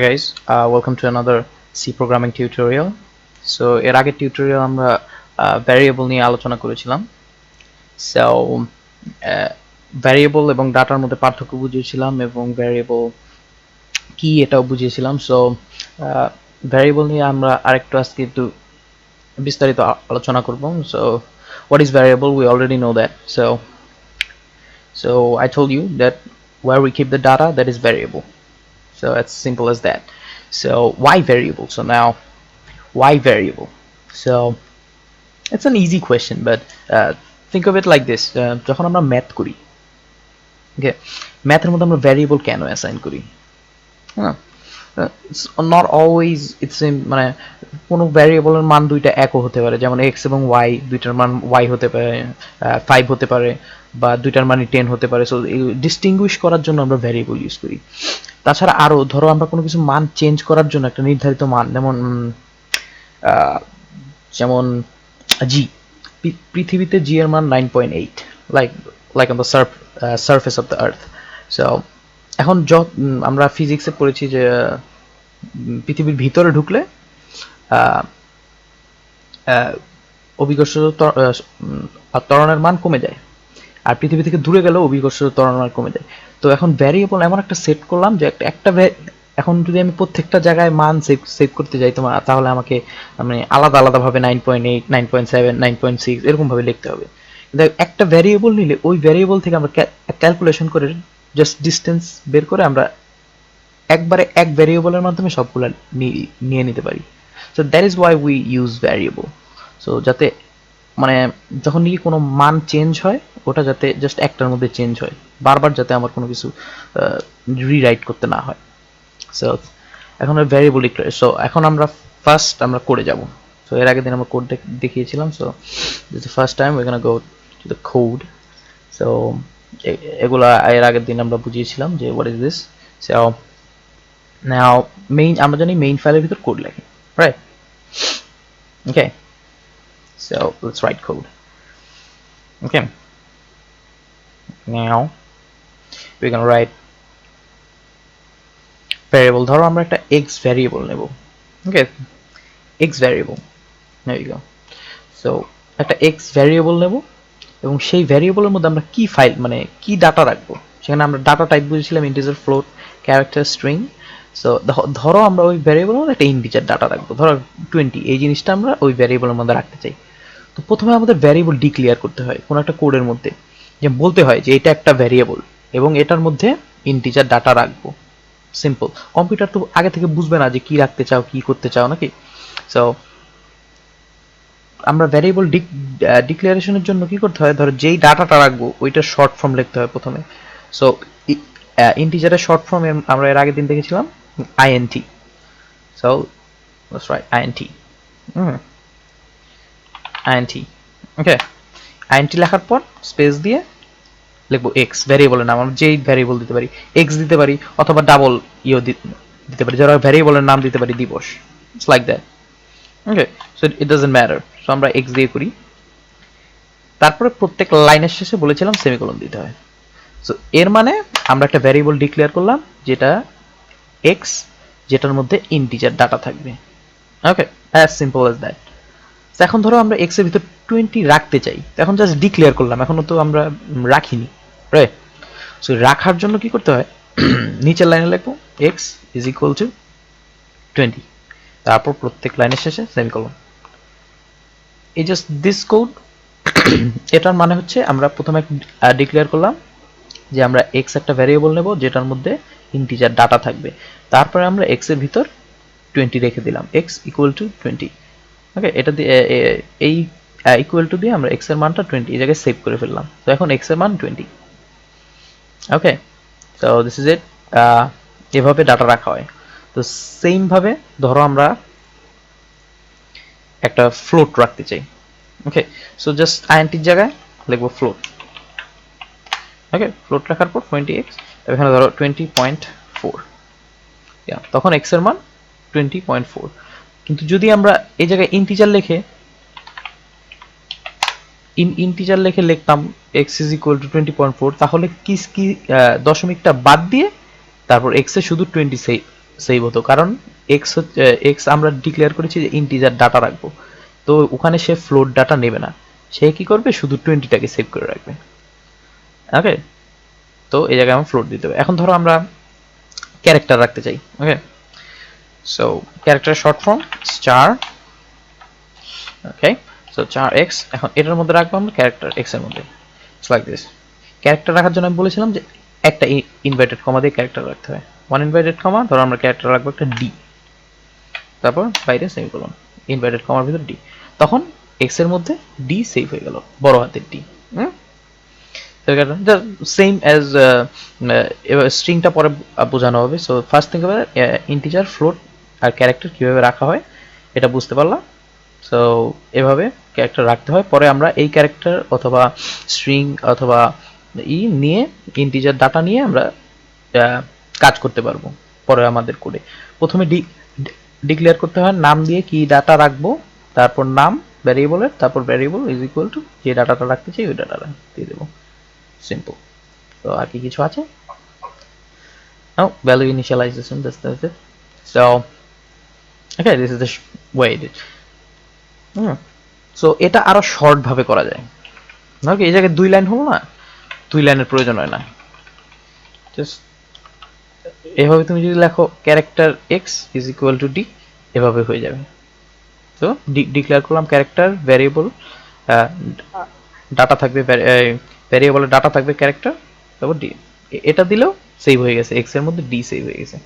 Guys, uh, welcome to another C programming tutorial. So এর আগের tutorial আমরা variable নিয়ে আলোচনা করেছিলাম। সো ভ্যারিয়েবল এবং ডাটার মধ্যে পার্থক্য বুঝিয়েছিলাম এবং ভ্যারিয়েবল কি এটাও বুঝিয়েছিলাম। সো ভ্যারিয়েবল নিয়ে আমরা আরেকটু আজকে একটু বিস্তারিত আলোচনা করব। So what is variable we already know that so so I told you that where we keep the data that is variable. so it's simple as that so why variable so now why variable so it's an easy question but uh, think of it like this uh, যখন আমরা math করি okay ম্যাথের মধ্যে আমরা variable কেন assign করি হ্যাঁ always it's in মানে কোনো ভ্যারিয়েবলের মান দুইটা একও হতে পারে। যেমন x এবং y, দুইটার মান y হতে পারে ফাইভ হতে পারে বা দুইটার মানে টেন হতে পারে। সো ডিস্টিংগুইশ করার জন্য আমরা ভ্যারিয়েবল ইউজ করি। তাছাড়া আরও, ধরো আমরা কোনো কিছু মান চেঞ্জ করার জন্য একটা নির্ধারিত মান, যেমন যেমন জি পৃথিবীতে জি এর মান nine point eight like like on the surf surface of the earth so এখন য উম, আমরা ফিজিক্সে পড়েছি যে পৃথিবীর ভিতরে ঢুকলে অভিকর্ষ ত্বরণের মান কমে যায়। আর পৃথিবী থেকে দূরে গেলেও অভিকর্ষ ত্বরণ মান কমে যায়। তো এখন ভ্যারিয়েবল এমন একটা সেট করলাম যে একটা একটা এখন যদি আমি প্রত্যেকটা জায়গায় মান সেভ সেভ করতে যাই তোমার তাহলে আমাকে মানে আলাদা আলাদাভাবে nine point eight nine point seven nine point six এরকমভাবে লিখতে হবে। একটা ভ্যারিয়েবল নিলে ওই ভ্যারিয়েবল থেকে আমরা ক্যালকুলেশন করে জাস্ট ডিস্টেন্স বের করে আমরা একবারে এক ভ্যারিয়েবলের মাধ্যমে সবগুলো নিয়ে নিতে পারি। So that is why we use variable so যাতে মানে যখন নাকি কোনো মান চেঞ্জ হয়, ওটা যাতে জাস্ট একটার মধ্যে চেঞ্জ হয়। বারবার যাতে আমার কোনো কিছু রিরাইট করতে না হয়। সো এখন ভ্যারিয়েবল ডিক্লেয়ার সো এখন আমরা ফার্স্ট আমরা করে যাব। সো এর আগের দিন আমরা কোড দেখিয়েছিলাম so this first time we go to the code so এগুলা এর আগের দিন আমরা বুঝিয়েছিলাম যে what is this so now main আমরা জানি মেইন ফাইলের ভিতর কোড লেখে right okay So let's write code. Okay. Now we're gonna write variable ধরো আমরা একটা x variable নেব okay x variable there you so একটা x variable নেব এবং সেই ভ্যারিয়েবলের মধ্যে আমরা কি ফাইল মানে কি ডাটা রাখব? সেখানে আমরা ডাটা টাইপ বুঝেছিলাম integer float character string so ধরো আমরা ওই ভ্যারিয়েবলের মধ্যে একটা ইন্টিজার ডাটা রাখব। ধরো টোয়েন্টি এই জিনিসটা আমরা ওই ভ্যারিয়েবলের মধ্যে রাখতে চাই। তো প্রথমে আমাদের ভ্যারিয়েবল ডিক্লিয়ার করতে হয়, কোনো একটা কোডের মধ্যে। যে বলতে হয় যে এটা একটা ভ্যারিয়েবল এবং এটার মধ্যে ইন্টিজার ডাটা রাখব। সিম্পল কম্পিউটার তো আগে থেকে বুঝবে না যে কি রাখতে চাও, কি করতে চাও নাকি? সো আমরা ভ্যারিয়েবল ডিক্লারেশনের জন্য কি করতে হয়? ধরো যেই ডাটাটা রাখব ওইটার শর্ট ফর্ম লিখতে হয় প্রথমে। সো ইন্টিজারের শর্ট ফর্ম আমরা এর আগের দিন দেখেছিলাম? I N T so right I N T int. Okay int. লেখার পর স্পেস দিয়ে লিখব x ভ্যারিয়েবলের নাম। আমরা যেই ভ্যারিয়েবল দিতে পারি, x দিতে পারি, অথবা ডাবল ইও দিতে পারি। যারা ভ্যারিয়েবলের নাম দিতে পারি, দিবস। Like that okay so it doesn't matter so আমরা x দিয়ে করি। তারপরে প্রত্যেক লাইনের শেষে বলেছিলাম সেমিকোলন দিতে হয়। সো এর মানে আমরা একটা ভ্যারিয়েবল ডিক্লেয়ার করলাম, যেটা এক্স যেটার মধ্যে ইন্টিজার ডাটা থাকবে। Okay as simple as that এখন ধরো আমরা এক্সের ভিতর টোয়েন্টি রাখতে চাই। এখন জাস্ট ডিক্লেয়ার করলাম, এখনও তো আমরা রাখিনি। রাইট সো রাখার জন্য কি করতে হয়? নিচের লাইনে লিখব x is equal to twenty তারপর প্রত্যেক লাইনের শেষে সেমিকলন। এই জাস্ট দিস কোড এটার মানে হচ্ছে আমরা প্রথমে ডিক্লেয়ার করলাম যে আমরা এক্স একটা ভ্যারিয়েবল নেব যেটার মধ্যে ইন্টিজার ডাটা থাকবে। তারপরে আমরা এক্সের ভিতর টোয়েন্টি রেখে দিলাম। X equal to twenty okay এটা দিয়ে এই ইকুয়াল টু দিয়ে আমরা এক্সের মানটা টোয়েন্টি এই জায়গায় সেভ করে ফেললাম। তো এখন এক্সের মান টোয়েন্টি ওকে তো দিস ইজ ইট এভাবে ডাটা রাখা হয়। তো সেম ভাবে ধরো আমরা একটা ফ্লোট রাখতে চাই। ওকে সো জাস্ট আইএনটির জায়গায় লিখব ফ্লোট ওকে ফ্লোট রাখার পর টোয়েন্টি এক্স এখানে ধরো টোয়েন্টি পয়েন্ট ফোর তখন এক্সের মান টোয়েন্টি পয়েন্ট ফোর কিন্তু যদি আমরা এই জায়গায় ইন্টিজার লিখে ইন ইন্টিজার লিখে লিখতাম x is equal to twenty point four তাহলে কি কি দশমিকটা বাদ দিয়ে তারপর এক্স শুধু টোয়েন্টি সেভ হতো। কারণ এক্স হচ্ছে এক্স আমরা ডিক্লেয়ার করেছি যে ইন্টিজার ডাটা রাখব। তো ওখানে সে ফ্লোট ডাটা নেবে না। সে কি করবে? শুধু টোয়েন্টিটাকে সেভ করে রাখবে। ওকে তো এই জায়গায় আমার ফ্লোট দিতে হবে। এখন ধরো আমরা ক্যারেক্টার রাখতে চাই। Okay so character short form star okay so char x এখন এটার মধ্যে রাখব আমরা ক্যারেক্টার এক্সের মধ্যে। লাইক দিস ক্যারেক্টার রাখার জন্য আমি বলেছিলাম যে একটা ইনভাইটেড কমা দিয়ে ক্যারেক্টার রাখতে হয়। ওয়ান ইনভাইটেড কমা ধরো আমরা ক্যারেক্টার রাখব একটা ডি তারপর বাইরে সেমিকোলন ইনভাইটেড কমার ভিতর ডি তখন এক্সের মধ্যে ডি সেভ হয়ে গেল, বড় হাতের ডি সেম অ্যাজ স্ট্রিংটা পরে বোঝানো হবে। সো ফার্স্ট থিং এবার ইন্টিজার ফ্লোট আর ক্যারেক্টার কীভাবে রাখা হয়, এটা বুঝতে পারলাম। সো এভাবে ক্যারেক্টার রাখতে হয়। পরে আমরা এই ক্যারেক্টার অথবা স্ট্রিং অথবা ই নিয়ে ইন্টিজার ডাটা নিয়ে আমরা কাজ করতে পারব পরে আমাদের করে। প্রথমে ডিক্লেয়ার করতে হয় নাম দিয়ে কি ডাটা রাখব তারপর নাম ভ্যারিয়েবলের তারপর ভ্যারিয়েবল ইজ ইকুয়াল টু যে ডাটাটা রাখতে চাই ওই ডাটাটা দিয়ে দেবো। সিম্পল তো আর কি কিছু আছে? Initialization that's, that's it so okay this is the sh- way hmm so এটা আরও শর্ট ভাবে করা যায়। ওকে এই জায়গায় দুই লাইন হলো না? দুই লাইনের প্রয়োজন হয় না। জাস্ট এভাবে তুমি যদি লেখো character x is equal to d এভাবে হয়ে যাবে। তো ডিক্লেয়ার করলাম ক্যারেক্টার ভ্যারিয়েবল ডাটা থাকবে ভ্যারিয়েবলের ডাটা থাকবে ক্যারেক্টার তারপর ডি এটা দিলেও সেভ হয়ে গেছে এক্সের মধ্যে ডি সেভ হয়ে গেছে।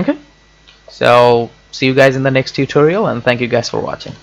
ওকে so, see you guys in the next tutorial and thank you guys for watching